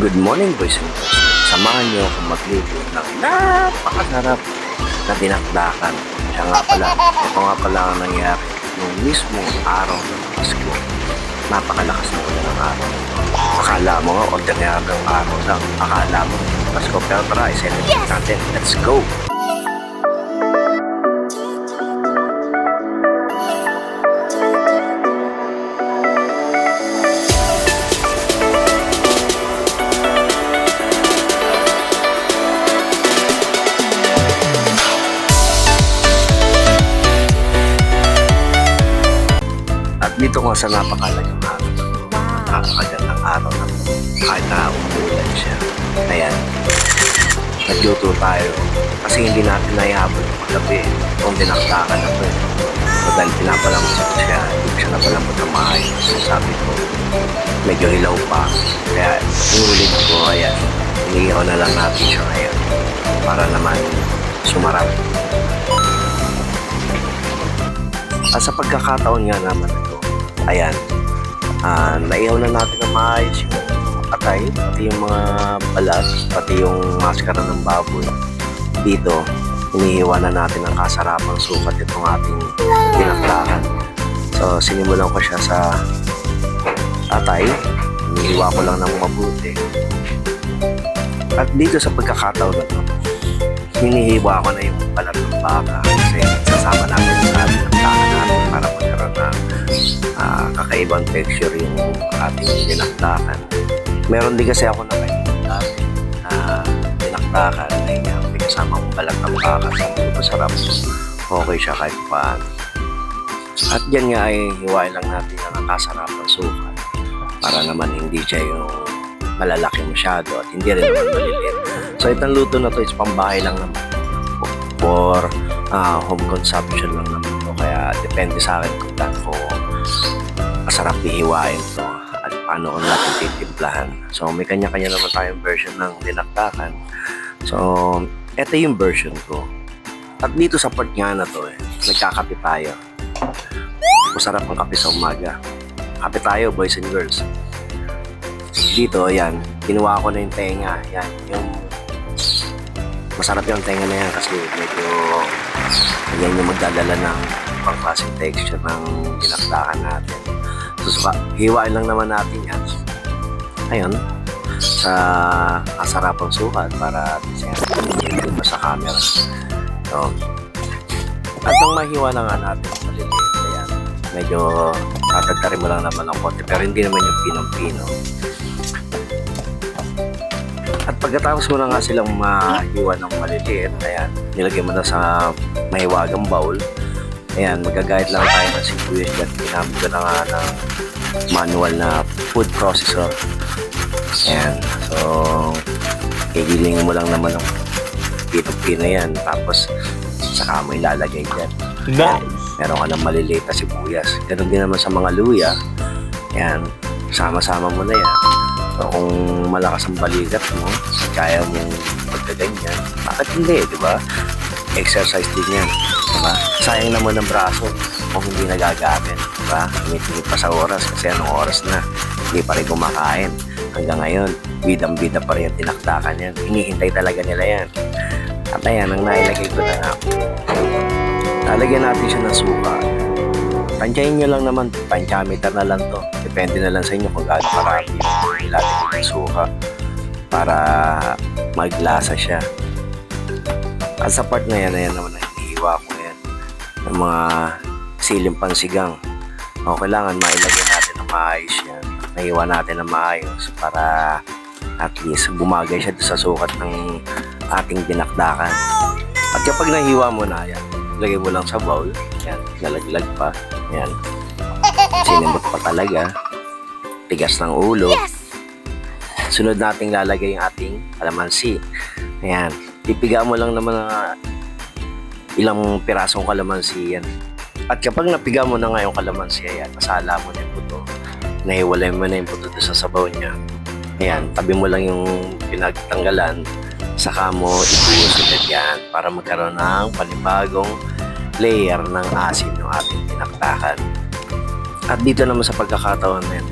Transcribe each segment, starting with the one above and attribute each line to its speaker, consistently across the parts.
Speaker 1: Good morning boys and girls. Samahan niyo akong magluto ng napakasarap na dinakdakan. Siya nga pala, ito nga pala ang nangyari nung mismong araw ng Pasko. Napakalakas na ulan ng araw. Akala mo nga, ordinaryong araw lang. Akala mo, Pasko. Pero tara, i-celebrate natin. Let's go! Dito nga sa napakalagang araw na napakagandang araw na to, kahit na umulan siya. Ayan, nagluto tayo kasi hindi natin naihabol ng gabi kung dinakdakan na eh. So, dahil pinapalambot ko siya, hindi siya napalambot ng maayos. Sabi ko, medyo hilaw pa. Kaya, inulit ko, ayan, iniihaw na lang natin siya ngayon para naman sumarap. At sa pagkakataon nga naman ayan, ah naihaw na natin ng maayos yung atay, pati yung mga balat, pati yung maskara ng baboy. Dito, inihiwa na natin ang kasarapang sukat itong ating dinakdakan. So, sinimulan ko siya sa atay, inihiwa ko lang ng mabuti. At dito sa pagkakataon na to, hinihiwa ko na yung balat ng baka kasi sasama texture yung ating dinakdakan. Meron din kasi ako na kayo dati na dinakdakan na yung may kasamang balat ng baka. Ko masarap. Okay siya kahit paano. At yan nga ay hiwain lang natin ang nakasarap ng sukat para naman hindi siya yung malalaki masyado at hindi rin naman maliliit. So itong luto na to is pambahay lang naman for ah, home consumption lang naman to. Kaya depende sa akin kung ko masarap ihiwain to at paano natin titimplahan. So may kanya-kanya naman tayong version ng dinakdakan. So ito yung version ko. At dito sa part nga na to eh, nagkakape tayo. Masarap ang kape sa umaga. Kape tayo boys and girls. Dito, ayan, kinuha ko na yung tenga. Yan, yung masarap yung tenga na yan kasi medyo yan yung magdadala ng pangklaseng texture ng dinakdakan natin. Hiwain lang naman natin yan. Ayun, sa kasarapang sukat para pa sa camera. So, at nang mahiwa na nga natin ang maliliit, ayan, medyo tatagtarin mo lang naman ng konti pero hindi naman yung pinong-pino. At pagkatapos mo na nga silang mahiwa ng maliliit, ayan, nilagay mo na sa mahiwagang bowl. Ayan, magagayat lang tayo ng sibuyas at ginamit ko na nga ng manual na food processor. Ayan, so, igilingin mo lang naman ng pino-pino yan. Tapos, saka mo ilalagay dyan.
Speaker 2: Nice.
Speaker 1: Meron ka ng maliliit na sibuyas. Ganun din naman sa mga luya. Ayan, sama-sama mo na yan. So, kung malakas ang balikat mo, kaya mong magkaganyan, bakit hindi, di ba? Exercise din yan, di ba? Sayang naman ang braso kung hindi nagagamit, di ba? Tumitingin pa sa oras kasi anong oras na, hindi pa rin kumakain. Hanggang ngayon, bidang-bida pa rin yung tinakdakan yan. Hinihintay talaga nila yan. At ayan, ang nailagay ko na nga. Lalagyan natin siya ng suka. Tansyahin nyo lang naman, panchameter na lang to. Depende na lang sa inyo kung gaano karami yung ilalagay ng suka para maglasa siya. At sa part na yan, ayan naman ang hinihiwa ko yan. Ng mga siling pansigang. O kailangan mailagay natin ng maayos yan. Nahiwa natin ng maayos para at least bumagay siya sa sukat ng ating dinakdakan. At kapag nahiwa mo na yan, lagay mo lang sa bowl. Yan, nalaglag pa. Yan. Sinimot pa talaga. Tigas ng ulo. Sunod nating lalagay yung ating kalamansi. Ayan. Pipiga mo lang naman ng ilang pirasong kalamansi yan. At kapag napiga mo na nga yung kalamansi, ayan, masala mo na yung puto. Nahiwalay mo na yung doon sa sabaw niya. Ayan, tabi mo lang yung pinagtanggalan. Saka mo ibuhos ulit yan para magkaroon ng panibagong layer ng asin ng ating tinaktakan. At dito naman sa pagkakataon na yan,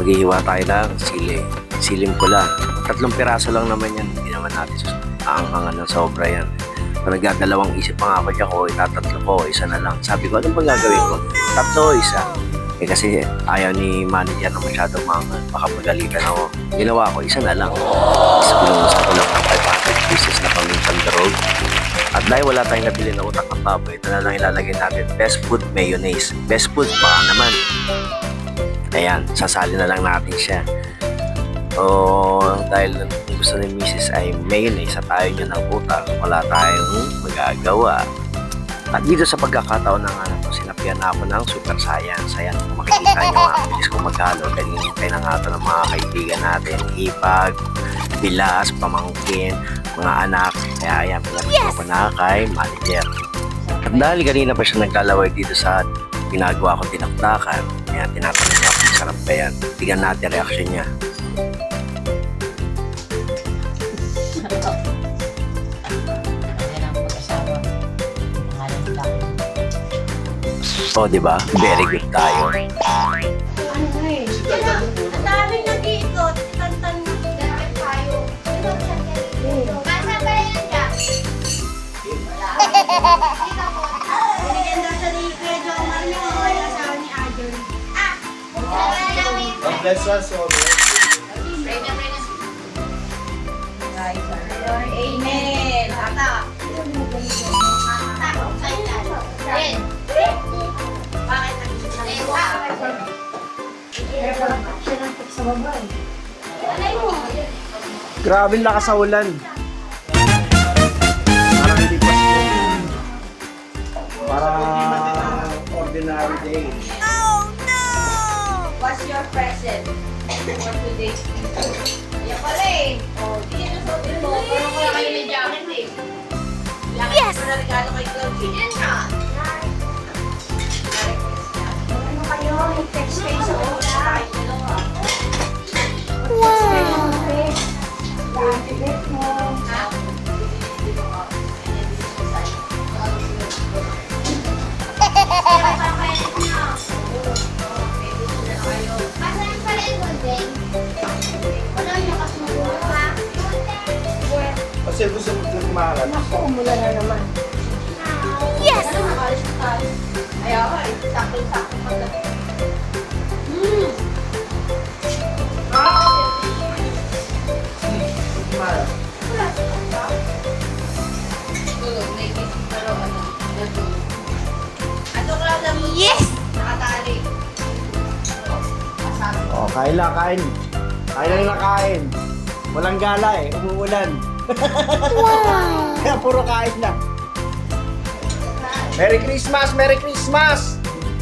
Speaker 1: maghihiwa tayo ng sili. silim ko lang. Tatlong piraso lang naman yan. Hindi naman natin aangangan ng sobra yan. So, nagdadalawang isip pa nga ako dyan ko, itatatlo ko, isa na lang. Sabi ko, anong gagawin ko? Tatlo, isa. Eh kasi ayaw ni manager na masyadong mga baka magalitan ako. Ginawa ko, isa na lang. Pinungusan ko lang ng 500 pieces na paminsan road. At dahil wala tayong nabili na utak ng baboy, ito na lang ilalagay natin. Best food mayonnaise. Best food, baka naman. Ayan, sasali na lang natin siya. O dahil gusto ni Mrs. ay mayonnaise at ayaw niya ng utak, wala tayong magagawa. At dito sa pagkakataon ng ano, sinapian na ako ng super science. Ayan, kung makikita nyo ang bilis kong maghalo. Dahil hinintay na nga ito ng mga kaibigan natin. Ipag, Pilas, Pamangkin, mga anak. Kaya ayan, pinapito ko na kay manager. At dahil kanina pa siya naglalaway dito sa ginagawa ko tinaktakan, ayan, tinatanong niya kung sarap ba yan. Tignan natin reaction niya. O, di ba? Very good tayo.
Speaker 3: Ang daming nag-iikot. Tantan mo. Dahil tayo. Basta ba yan dyan? Binigyan daw siya ni Kuya John Mario. Ay, asawa ni Adol. Ah! Wala namin.
Speaker 4: Bless us all.
Speaker 3: Amen. Tata. Alay mo.
Speaker 4: Grabe ang lakas sa ulan. Parang hindi pa Para ordinary day.
Speaker 3: What's your present for today? Yan pala eh. Oh, di yan ang sabi mo. Pero kaya kayo ng jacket eh. Yes! Regalo kay Chloe? Yan ka. Pala yung golden? Wala niyo kasunod ha?
Speaker 4: Kasi gusto ito kumakan.
Speaker 3: Yes! Ano nakalis na tayo? Ayaw ka eh. Yes! Nakatali.
Speaker 4: Oh, kain lang, kain. Kain lang na kain. Walang gala eh, umuulan. Wow! Kaya puro kain lang. Merry Christmas! Merry Christmas!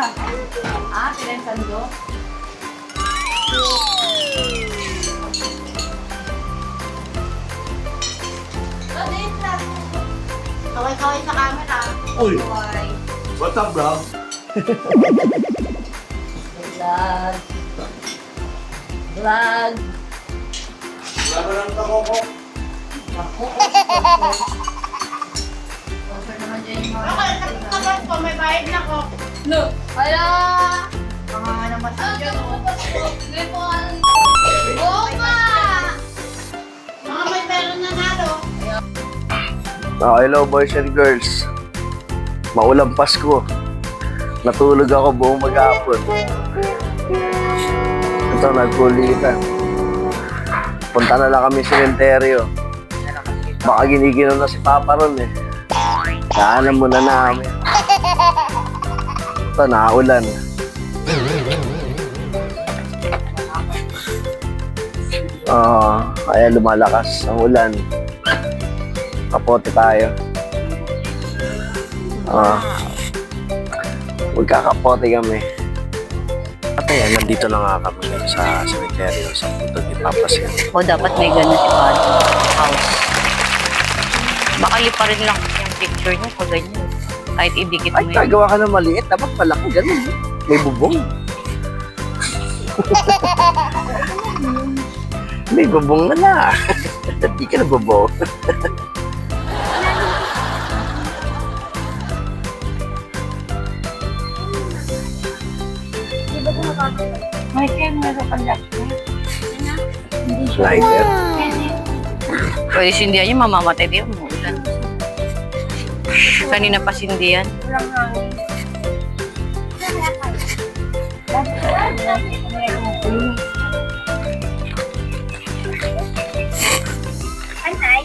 Speaker 3: Ah, pinensando? Kaway-kaway sa camera.
Speaker 4: Uy!
Speaker 3: Kaway.
Speaker 4: What's up, bro?
Speaker 2: Vlog. Vlog.
Speaker 4: Wala ba ng takoko?
Speaker 2: Ako.
Speaker 3: Okay, nakikita ko. May bayad na ko. No. Hala! Mga naman sa dyan. Hindi po ano. Opa! Mga may pera na nalo.
Speaker 1: Oh, hello boys and girls. Maulang Pasko. Natulog ako buong maghapon. Ito, nagkulitan. Punta na lang kami sa sementeryo. Baka giniginom na si Papa ron eh. Kaanan muna namin. Ito, naulan. Oo, kaya lumalakas ang ulan. Kapote tayo. Ah. Magkakapote kami. At Ayan, nandito na nga kami sa cemetery sa punto ni Papa Sil.
Speaker 2: O dapat may ganun si Father. House. Bakali pa rin lang yung picture niya pag. Kahit idikit
Speaker 1: Ay,
Speaker 2: mo yun.
Speaker 1: gagawa ka ng maliit. Dapat malaki. Ganun. May bubong. May bubong na na. Hindi ka na bubong.
Speaker 3: Michael, meron kang laptop.
Speaker 1: Slider.
Speaker 2: Pwede sindihan yung mamamatay din mo. Kanina pa.
Speaker 3: Walang hangin. Anay.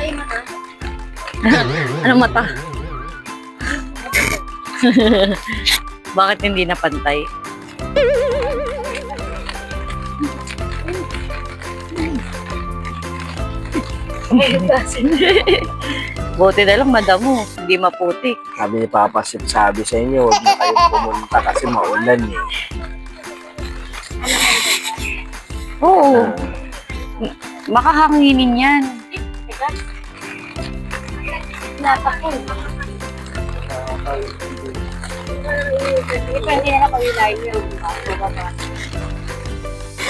Speaker 3: Ay, mata.
Speaker 2: Anong mata? Bakit hindi na Buti na lang madamo, hindi maputi.
Speaker 1: Sabi ni Papa Sil, sabi sa inyo, huwag na kayong pumunta kasi maulan eh.
Speaker 2: Oo, makahanginin yan.
Speaker 3: Teka. Napakul. Depende na kung yung live yun.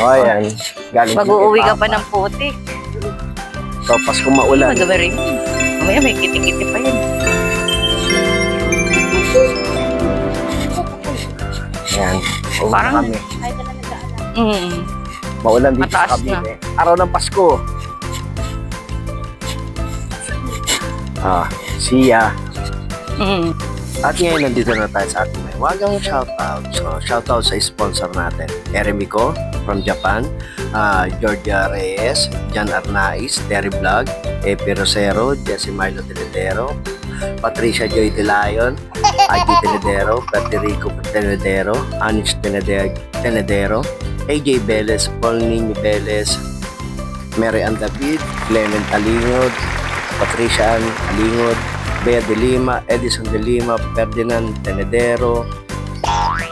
Speaker 1: O, oh, ayan. Galing
Speaker 2: Mag-uuwi
Speaker 1: kay
Speaker 2: ka pa ng putik.
Speaker 1: So, Pasko maulan.
Speaker 2: Magawa rin. Mamaya may kiti-kiti pa yun.
Speaker 1: Ayan. Uwi
Speaker 2: Parang-
Speaker 1: kami.
Speaker 2: Mm.
Speaker 1: Maulan dito
Speaker 2: Mataas
Speaker 1: sa Cavite. Araw ng Pasko. Ah, siya.
Speaker 2: Mm.
Speaker 1: At ngayon nandito na tayo sa ating may wagang shoutout. So, shoutout sa sponsor natin. Eremico from Japan, ah, Georgia Reyes, Jan Arnaiz, Terry Vlog, Epi Rosero, Jesse Milo Teledero, Patricia Joy De Leon, IG Teledero, Federico Teledero, Anix AJ Velez, Paul Nino Velez, Mary Ann David, Clement Alingod, Patricia Ann Alingod, Bea de Lima, Edison de Lima, Ferdinand Tenedero,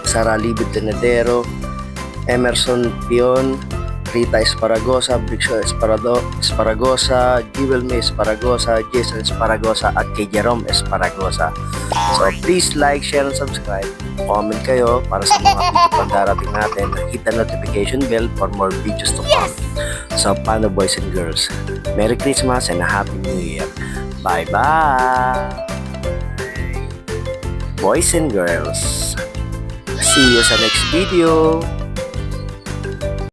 Speaker 1: Sara Libid Tenedero, Emerson Pion, Rita Esparagosa, Brixo Esparado, Esparagosa, Jewel May Esparagosa, Jason Esparagosa, at kay Jerome Esparagosa. So please like, share, and subscribe. Comment kayo para sa mga video pang darating natin. Hit the notification bell for more videos to come. So paano boys and girls? Merry Christmas and a Happy New Year. Bye-bye! Boys and girls, see you sa next video!